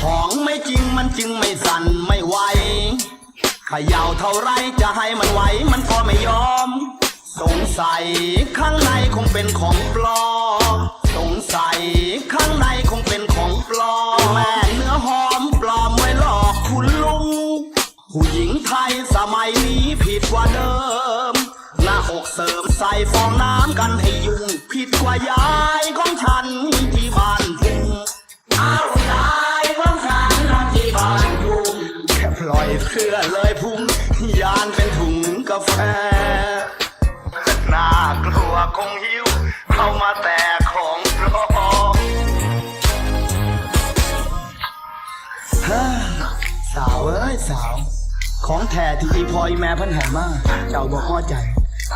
ของไม่จริงมันจึงไม่สั่นไม่ไหวขย่าเท่าไรจะให้มันไหวมันก็ไม่ยอม สงสัยข้างในคงเป็นของปลอมสงสัยข้างในคงเป็นของปลอมแม่เนื้อหอมปลอมไว้หลอกคุณลุงผู้หญิงไทยสมัยนี้ผิดกว่าเดิมหน้าอกเสริมใส่ฟองน้ำกันให้ยุ่งผิดกว่ายาย ปล่อเลยพุ่งยานเป็นถุงกาแฟน่ากลัวคงหิว เข้ามาแต่ของปลอมสาวเอ้ยสาว ของแท้ที่อีพอยแม่พันแห่มาเจ้าบอกพอใจ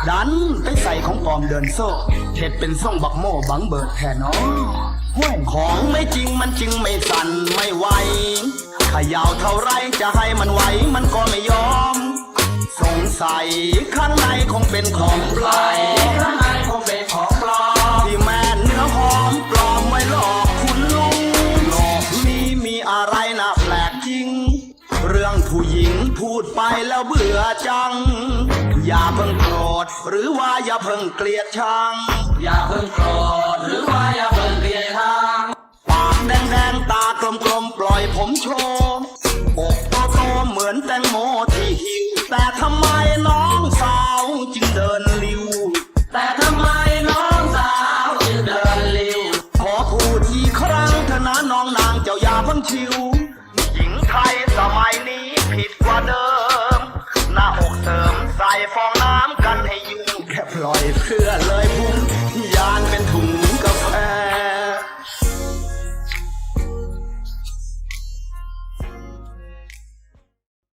ดันไปใส่ของปลอมเดินโซ่เห็ดเป็นส่งบักโม่บังเบิดแทนน้องห้วยของไม่จริงมันจึงไม่สั่นไม่ไหวขย่าเท่าไรจะให้มัน สงสัยข้างในคงเป็นของปลอมข้างในคงเป็นของปลอมที่แม่เนื้อหอมปลอมไว้หลอกคุณลุงโลอกนี้มีอะไรน่าแปลกจริง เรื่องผู้หญิงพูดไปแล้วเบื่อจัง อย่าเพิ่งโกรธหรือว่าอย่าเพิ่งเกลียดชัง อย่าเพิ่งโกรธหรือว่าอย่าเพิ่งเกลียดทาง น้องนางเจ้าอย่าเพิ่งชิว หญิงไทยสมัยนี้ผิดกว่าเดิม หน้าอกเสริมใส่ฟองน้ำกันให้ยุ่งแค่ปล่อยเสื้อเลย